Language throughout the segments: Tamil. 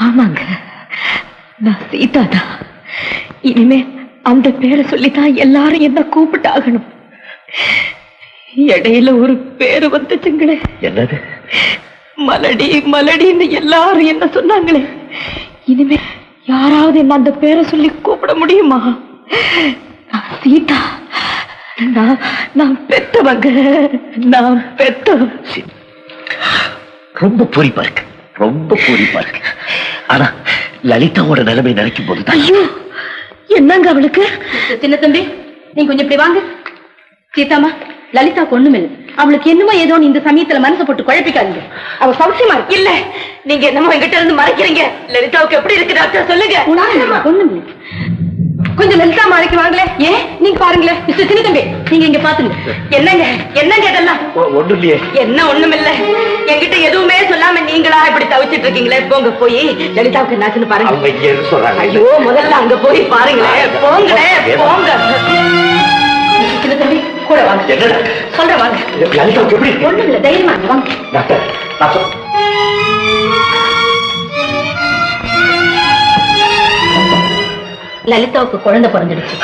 ஆமாங்க. நான் சீதா தான் இனிமே அந்த பேரை சொல்லித்தான் எல்லாரும் என்ன கூப்பிட்டாகணும். இடையில ஒரு பேரு வந்துச்சுங்களே. என்னது? மலடி மலடின்னு எல்லாரும் என்ன சொன்னாங்களே. இனிமே யாராவது என்ன அந்த பேரை சொல்லி கூப்பிட முடியுமா? நான் சீதா. நான் நான் பெத்தவங்க. நான் சரி. ரொம்ப பூரிப்பா இருக்கு? ரொம்ப பூரிப்பா இருக்கு. ஆனா லலிதாவோட நிலைமை நினைக்கும் போதுதான். ஐயோ என்னங்க அவளுக்கு? சின்ன தம்பி நீங்க கொஞ்சம் இப்படி வாங்க. சீதாமா லலிதா ஒண்ணுமில்ல. அவளுக்கு என்னமோ ஏதோ இந்த சமயத்துல மனசை போட்டு குழப்பிக்காதீங்க. அவ சௌசியமா இருக்கு இல்ல? நீங்க என்னமோ என்கிட்ட இருந்து மறைக்கிறீங்க. லலிதாவுக்கு எப்படி இருக்கு டாக்டர் சொல்லுங்க. ஒண்ணுமில்ல. கொஞ்சம் லலிதா மழைக்கு வாங்களே. ஏன் நீங்க பாருங்களேன். மிஸ்டர் சின்ன தம்பி நீங்க இங்க பாத்துங்க. என்னங்க என்னங்க இதெல்லாம்? ஒண்ணு இல்லையே என்ன ஒண்ணுமில்ல? என்கிட்ட எதுவுமே சொல்லாம நீங்களா இப்படி தவிச்சிட்டு இருக்கீங்களே? போங்க போய் லலிதாவுக்கு என்னாச்சுன்னு பாருங்க. சொல்றாங்க? ஐயோ முதல்ல அங்க போய் பாருங்களேன் போங்களே போங்க. சின்ன தம்பி கூட வாங்க. சொல்றேன் வாங்க. லலிதாவுக்கு எப்படி இருக்கு? ஒண்ணுமில்ல தைரியமா வாங்க. டாக்டர் நான் லலிதாவுக்கு குழந்தை பிறந்துடுச்சு.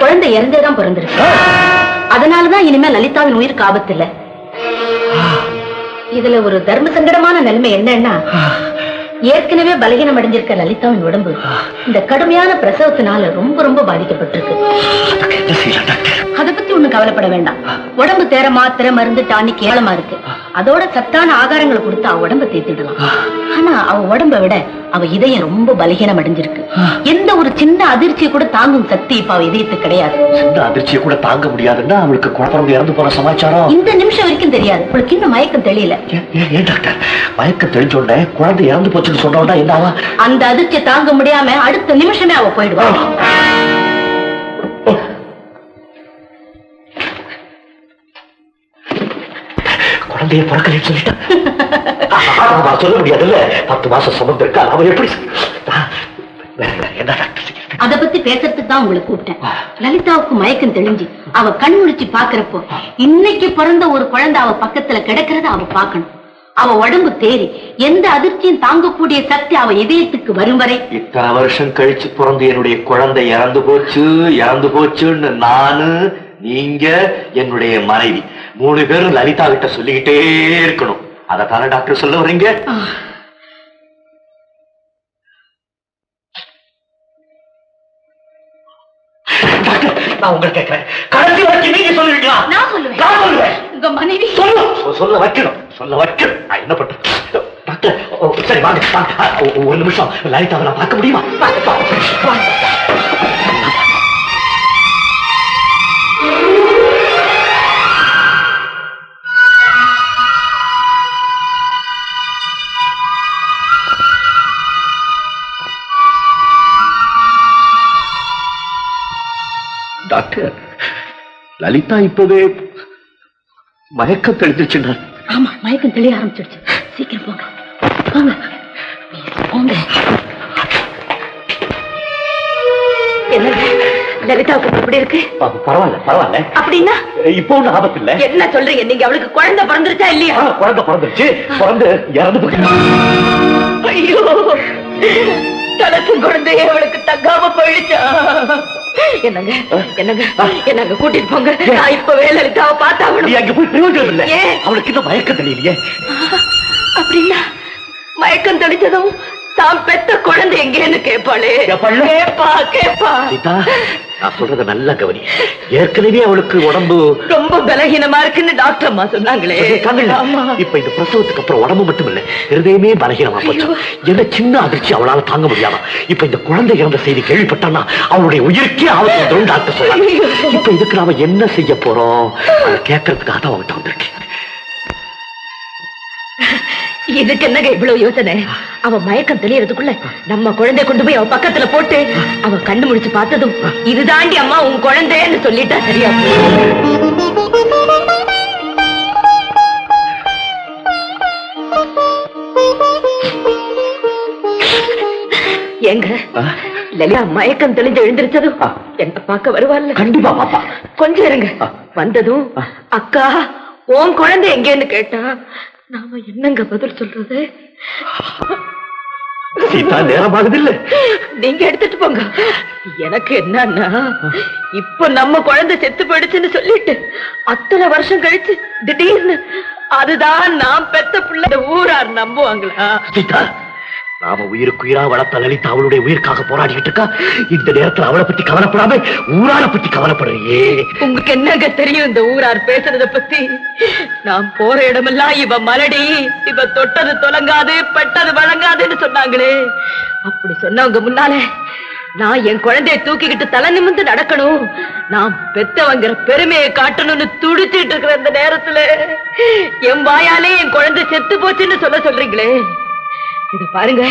குழந்தை இறந்தேதான் பிறந்திருக்கு. அதனாலதான் இனிமே லலிதாவின் உயிருக்கு ஆபத்து இல்ல இதுல ஒரு தர்ம சங்கடமான நிலைமை என்னன்னா ஏற்கனவே பலகீனம் அடைஞ்சிருக்க லலிதாவின் உடம்பு இந்த கடுமையான பிரசவத்தினால ரொம்ப ரொம்ப பாதிக்கப்பட்டிருக்கு. அத பத்தி ஒண்ணும் கவலைப்பட வேண்டாம். உடம்பு தேர மாத்திரை மருந்து டானிக் கேளமா இருக்கு. அதோட சத்தான ஆகாரங்களை கொடுத்து அவ உடம்ப தேத்திடலாம். ஆனா அவ உடம்ப விட அவ இதயம் ரொம்ப பலகீனம் அடைஞ்சிருக்கு. எந்த ஒரு சின்ன அதிர்ச்சியை கூட தாங்கும் சக்தி இப்ப அவ இதயத்துக்கு கிடையாது. சின்ன அதிர்ச்சியை கூட தாங்க முடியாதுன்னா அவளுக்கு குழந்தை இறந்து போன சமாச்சாரம். இந்த நிமிஷம் வரைக்கும் தெரியாது. உங்களுக்கு இன்னும் மயக்கம் தெரியல ஏன், டாக்டர்? மயக்கம் தெரிஞ்ச உடனே குழந்தை இறந்து போச்சுன்னு சொன்ன என்ன அந்த அதிர்ச்சியை தாங்க முடியாம அடுத்த நிமிஷமே அவ போயிடுவா. குழந்தைய பிறக்கலைன்னு சொல்லிட்டா? சொல்ல முடியாதுல்ல? பத்து மாசம் சுமந்து இருக்கா? அவ எப்படி என்ன டாக்டர் அத பத்தி பேசுறதுக்கு தான் உங்களை கூப்பிட்டேன். லலிதாவுக்கு மயக்கம் தெளிஞ்சு. அவ கண் முழிச்சு பாக்குறப்போ இன்னைக்கு பிறந்த ஒரு குழந்தை அவ பக்கத்துல கிடக்கிறத அவ பார்க்கணும். அவ உடம்பு தேறி எந்த அதிர்ச்சியும் தாங்கக்கூடிய சக்தி அவ இதயத்துக்கு வரும் வரை. இத்தனை வருஷம் கழிச்சு பிறந்து என்னுடைய குழந்தை இறந்து போச்சு இறந்து போச்சுன்னு நானு நீங்க என்னுடைய மனைவி. மூணு பேரும் லலிதா கிட்ட சொல்லிக்கிட்டே இருக்கணும். அதைத்தானே டாக்டர் சொல்ல டாக்டர் நான் உங்களை கேட்கிறேன். கடைசி வரைக்கும் நீங்க சொல்லுவீங்களா? நான் சொல்லுவேன். நான் சொல்லுவேன். உங்க மனைவி. சொல்லு. சொல்ல வைக்கணும். சொல்ல வைக்கணும். நான் என்ன பண்றது? டாக்டர் சரி வாங்க ஒரு நிமிஷம். லலிதாவை நான் பார்க்க முடியுமா? லலிதா இப்பவே மயக்கம் தெளிஞ்சிருச்சுன்னா ஆமா மயக்கம் தெளிய ஆரம்பிச்சிடுச்சு. சீக்கிரம் போங்க. போங்க. போங்க. என்னங்க லலிதாவுக்கு எப்படி இருக்கு? பரவாயில்ல பரவாயில்ல. அப்படின்னா? இப்போ ஒன்றும் ஆபத்து இல்ல என்ன சொல்றீங்க? நீங்க அவளுக்கு குழந்தை பிறந்துருச்சா இல்லையா? குழந்தை பிறந்துருச்சு. பிறந்து இறந்து ஐயோ. தனக்கும் குழந்தைய அவளுக்கு தங்காம போயிடுச்சா? என்னங்க என்னங்க என்னங்க கூட்டிட்டு போங்க. நான் இப்பவே லலிதாவை நீ பார்த்தாகணும் அங்க போய் பிரயோஜனம் இல்ல. ஏன்? அவளுக்கு இன்னும் மயக்கம் தெரியலையே அப்படின்னா மயக்கம் தெளிச்சதும் தான் பெத்த குழந்தை எங்கேன்னு கேட்பாளே கேப்பா. சீதா நான் சொல்றத நல்லா கவனி. ஏற்கனவே அவளுக்கு உடம்பு ரொம்ப பலகீனமா இருக்குன்னு டாக்டர் அம்மா சொன்னாங்களே. இப்ப இந்த பிரசவத்துக்கு அப்புறம் உடம்பு மட்டும் இல்ல இருதயமே பலகீனமா போச்சு. என்ன சின்ன அதிர்ச்சி அவளால தாங்க முடியாம. இப்ப இந்த குழந்தை இறந்த செய்தி கேள்விப்பட்டான்னா அவளுடைய உயிருக்கே ஆபத்து வந்துரும் டாக்டர் சொன்னாங்க இப்ப இதுக்கு நாம என்ன செய்ய போறோம்? அதை கேட்கறதுக்காக தான் அவங்ககிட்ட வந்திருக்கேன். இதுக்கு என்னங்க இவ்வளவு யோசனை? அவ மயக்கம் தெளியறதுக்குள்ள நம்ம குழந்தை கொண்டு போய் அவ பக்கத்துல போட்டு அவ கண்டு முடிச்சு பார்த்ததும் இதுதாண்டி அம்மா உன் குழந்தைன்னு சொல்லிட்டா சரியா ஆ? லலிதா மயக்கம் தெளிஞ்சு எழுந்திருச்சதும். என்ன பார்க்க வருவாள்ல? கண்டிப்பா பாப்பா. கொஞ்சம் இருங்க. வந்ததும். அக்கா உன் குழந்தை எங்கேன்னு கேட்டா நாம என்னங்க பதில் சொல்றது? சீதா நேரமாகுது இல்ல நீங்க எடுத்துட்டு போங்க. எனக்கு என்னன்னா இப்ப நம்ம குழந்தை செத்து போயிடுச்சுன்னு சொல்லிட்டு அத்தனை வருஷம் கழிச்சு திடீர்னு அதுதான் நான் பெத்த பிள்ளை ஊரார் நம்புவாங்களா? சீதா நாம உயிருக்குயிரா வளர்த்த லலிதா அவளுடைய உயிர்க்காக போராடிக்கிட்டு இருக்கா? இந்த நேரத்துல அவளை பத்தி கவலைப்படாம ஊரார பத்தி கவலைப்படுறியே. உங்களுக்கு என்னங்க தெரியும் இந்த ஊரார் பேசுறத பத்தி? நான் போற இடமெல்லாம் இவ மலடி இவ தொட்டது தொலங்காது பட்டது வழங்காதுன்னு சொன்னாங்களே. அப்படி சொன்னவங்க முன்னாலே நான் என் குழந்தைய தூக்கிக்கிட்டு தலை நிமிர்ந்து நடக்கணும். நான் பெத்தவங்கிற பெருமையை காட்டணும்னு துடிச்சிட்டு இருக்கிற இந்த நேரத்துல என் வாயாலே என் குழந்தை செத்து போச்சுன்னு சொல்ல சொல்றீங்களே. இத பாருங்க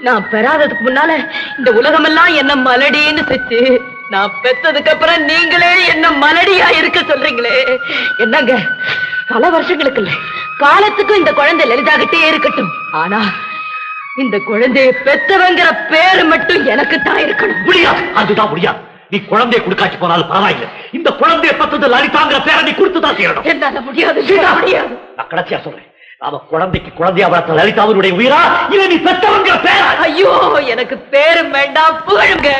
நான் பெறாததுக்கு முன்னால இந்த உலகமெல்லாம் என்ன மலடின்னு செச்சு நான் பெத்ததுக்கு அப்புறம் நீங்களே என்ன மலடியா இருக்க சொல்றீங்களே? என்னங்க பல வருஷங்களுக்கு இல்ல காலத்துக்கும் இந்த குழந்தை லலிதாகிட்டே இருக்கட்டும். ஆனா இந்த குழந்தைய பெத்தவங்கிற பேரு மட்டும் எனக்கு தான் இருக்கணும். முடியாது அதுதான் முடியாது நீ குழந்தைய கொடுக்காச்சு போனாலும் பரவாயில்லை. இந்த குழந்தைய பத்தது லலிதாங்கிற பேரை நீ கொடுத்துதான் செய்யணும். என்னால முடியாது முடியாது. நான் கடைசியா சொல்றேன். நாம குழந்தைக்கு குழந்தையா வளர்த்த லலிதாவினுடைய உயிரா? இல்ல நீ பெத்தவங்கிற பேரா? ஐயோ எனக்கு பேரும் வேண்டாம் புகழுங்க.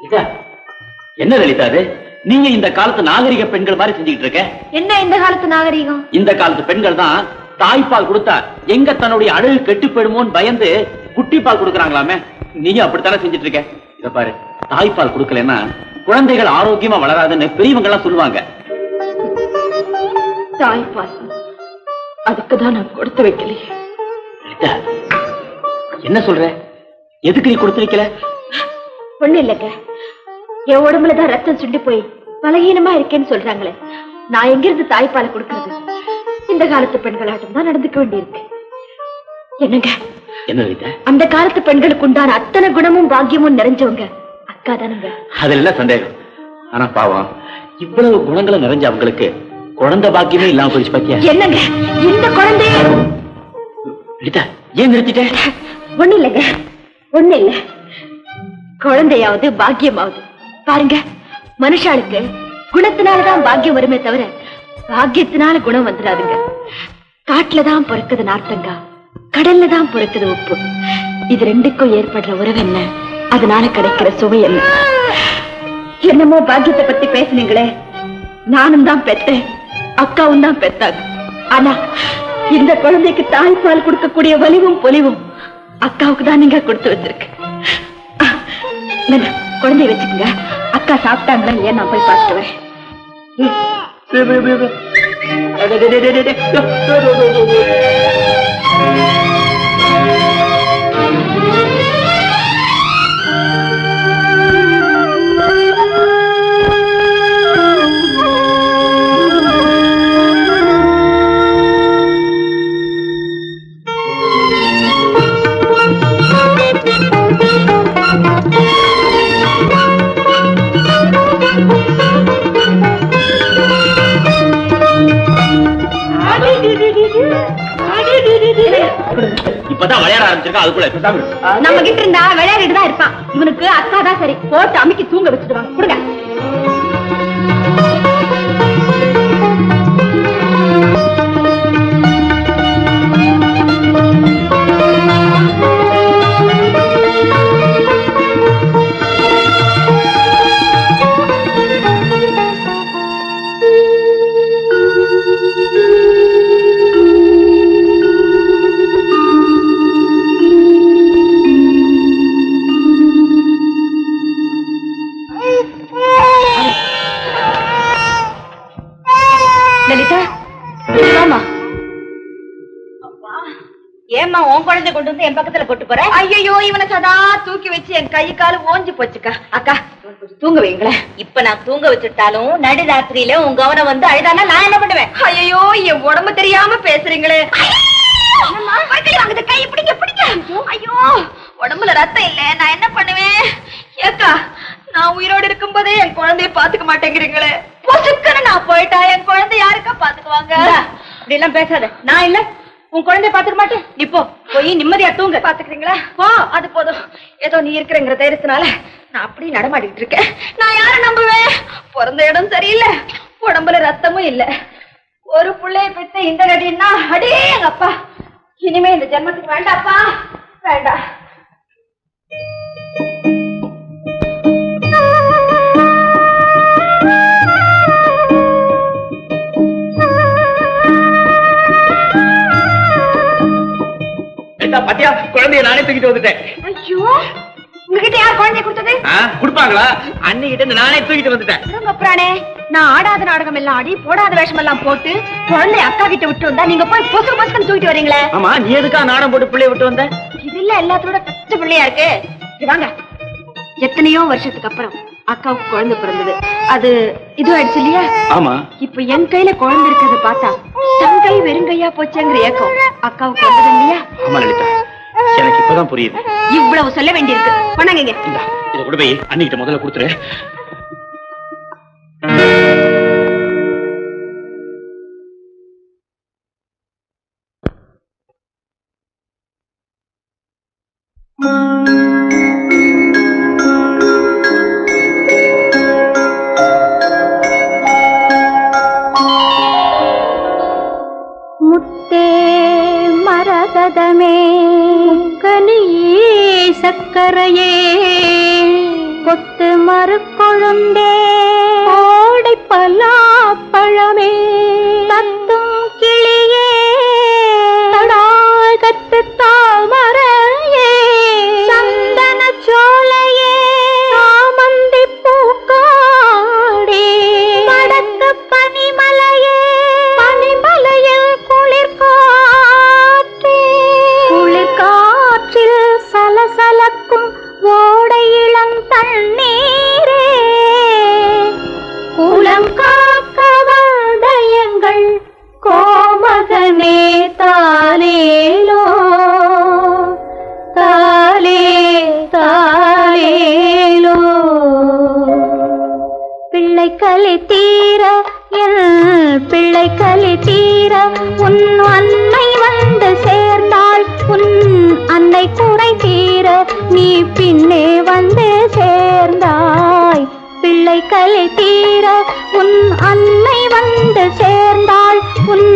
லலிதா, என்ன லலிதா அது? நீங்க இந்த காலத்து நாகரிக பெண்கள் மாதிரி செஞ்சுக்கிட்டு இருக்க? என்ன இந்த காலத்து நாகரீகம்? இந்த காலத்து பெண்கள் தான் தாய்ப்பால் கொடுத்தா எங்க தன்னுடைய அழகு கெட்டு போயிடுமோன்னு பயந்து குட்டி பால் கொடுக்கறாங்களாமே? நீங்க அப்படித்தானே செஞ்சுட்டு இருக்க? இத பாரு தாய்ப்பால் கொடுக்கலன்னா குழந்தைகள் ஆரோக்கியமா வளராதுன்னு பெரியவங்க எல்லாம் சொல்லுவாங்க. தாய் பாசம் அதுக்கு தான் நான் கொடுத்து வைக்கலையே. என்ன சொல்ற? எதுக்கு நீ கொடுத்து வைக்கல? ஒண்ணு இல்லைங்க. என் உடம்புலதான் ரத்தம் சுண்டி போய் பலகீனமா இருக்கேன்னு சொல்றாங்களே. நான் எங்கிருந்து தாய்ப்பால் கொடுக்கறது? இந்த காலத்து பெண்களாட்டம் தான் நடந்துக்க வேண்டியிருக்கு. என்னங்க? என்ன அந்த காலத்து பெண்களுக்கு உண்டான அத்தனை குணமும் பாக்கியமும் நிறைஞ்சவங்க அக்கா தானுங்க அதுல என்ன சந்தேகம். ஆனா பாவம் இவ்வளவு குணங்களை நிறைஞ்ச அவங்களுக்கு குழந்தை பாக்கியமே இல்லாம போயிடுச்சு பாத்தியா? என்னங்க? இந்த குழந்தைய லலிதா ஏன் நிறுத்திட்ட? ஒண்ணு இல்லைங்க ஒண்ணு இல்ல குழந்தையாவது பாக்கியமாவது. பாருங்க மனுஷாளுக்கு குணத்தினாலதான் பாக்கியம் வருமே தவிர பாக்கியத்தினால குணம் வந்துடாதுங்க. காட்டுலதான் பிறக்குது நார்த்தங்கா கடல்ல தான் பிறக்குது உப்பு. இது ரெண்டுக்கும் ஏற்படுற உறவு என்ன? அதனால கிடைக்கிற சுவை என்ன? என்னமோ பாக்கியத்தை பத்தி பேசுனீங்களே நானும் தான் பெத்தேன் அக்காவும் தான் பெத்தாங்க. ஆனா இந்த குழந்தைக்கு தாய்ப்பால் கொடுக்கக்கூடிய வலிவும் பொலிவும் அக்காவுக்கு தான் நீங்க கொடுத்து வச்சிருக்கு. நன்றி. குழந்தைய வச்சுக்கோங்க. அக்கா சாப்பிட்டாங்களா இல்லையா? நான் போய் பார்த்துட்டு வரேன் இப்பதான் விளையாட ஆரம்பிச்சிருக்கா அதுக்குள்ள நம்ம கிட்ட இருந்தா விளையாடிட்டு தான் இருப்பான். இவனுக்கு அக்கா தான் சரி. போட்டு அமுக்கி தூங்க வச்சுடுவாங்க கொடுங்க. என் கை காலு ஓஞ்சு போச்சுக்கா. அக்கா தூங்க வைங்களேன் இப்ப நான் தூங்க வச்சுட்டாலும் நடுராத்திரியில உன் கவனம் வந்து அழுதானா நான் என்ன பண்ணுவேன்? ஐயோ என் உடம்பு தெரியாம பேசுறீங்களே. கை பிடிக்க பிடிக்க ஐயோ! உடம்புல ரத்தம் இல்ல நான் என்ன பண்ணுவேன்? ஏக்கா நான் உயிரோடு இருக்கும்போதே என் குழந்தைய பாத்துக்க மாட்டேங்கிறீங்களே. பொசுக்குன்னு நான் போயிட்டா என் குழந்தை யாருக்கா பாத்துக்குவாங்க இப்படி எல்லாம் பேசாத. நான் இல்ல. உன் குழந்தைய பாத்துக்க மாட்டேன். நீ போ. போய் நிம்மதியா தூங்க. பாத்துக்கிறீங்களா போ. அது போதும். ஏதோ நீ இருக்கிறங்கிற தைரியத்தினால நான் அப்படி நடமாடிட்டு இருக்கேன். நான் யார நம்புவேன்? பிறந்த இடம் சரியில்லை. உடம்புல ரத்தமும் இல்ல. ஒரு புள்ளைய பெத்த இந்த நடின்னா அடே எங்க அப்பா. இனிமே இந்த ஜென்மத்துக்கு வேண்டாப்பா. வேண்டாம். பாத்தியா? குழந்தைய நானே தூக்கிட்டு வந்துட்டேன். ஐயோ உங்ககிட்ட யார் குழந்தைய கொடுத்தது? கொடுப்பாங்களா? அன்னிக்கிட்ட இருந்து நானே தூக்கிட்டு வந்துட்டேன். அப்புறானே நான் ஆடாத நாடகம் எல்லாம் ஆடி போடாத வேஷம் எல்லாம் போட்டு குழந்தை அக்கா கிட்ட விட்டு வந்தா நீங்க போய் பொசு பொசுன்னு தூக்கிட்டு வரீங்களே? ஆமா நீ எதுக்கா நாடம் போட்டு பிள்ளைய விட்டு வந்த? இது இல்ல எல்லாத்தோட கஷ்ட பிள்ளையா இருக்கு. வாங்க. எத்தனையோ வருஷத்துக்கு அப்புறம் அக்காவுக்கு குழந்தை பிறந்தது. அது இது ஆயிடுச்சு இல்லையா? ஆமா. இப்ப என் கையில குழந்தை இருக்கிறத பார்த்தா தன் கை வெறுங்கையா போச்சேங்கிற ஏக்கம் அக்காவுக்கு வந்தது இல்லையா? ஆமா லலிதா. எனக்கு இப்பதான் புரியுது. இவ்வளவு சொல்ல வேண்டியிருக்கு. பண்ணாங்க இத கூட போய் அன்னிக்கிட்ட முதல்ல கொடுத்துரு. கொண்டே. ஆடை பலாப்பழமே பழமே. பின்னே வந்து சேர்ந்தாய். பிள்ளை கலை தீர உன் அன்னை வந்து சேர்ந்தாள். உன்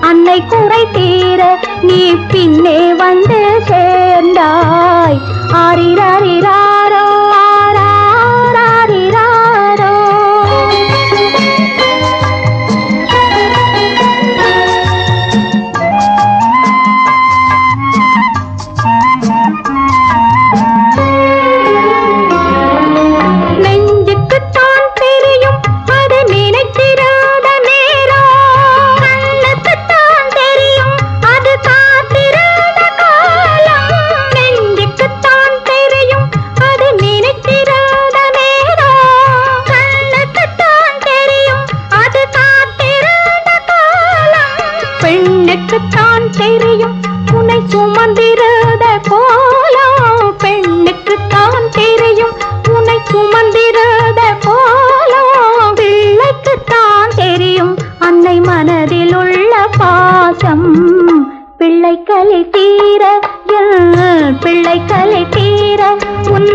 அன்னை குறை தீர நீ பின்னே வந்து சேர்ந்தாய். ஆரிராரிராரோ பிள்ளை மனதில் உள்ள பாசம் பிள்ளை கலை தீர பிள்ளை கலை தீர உன்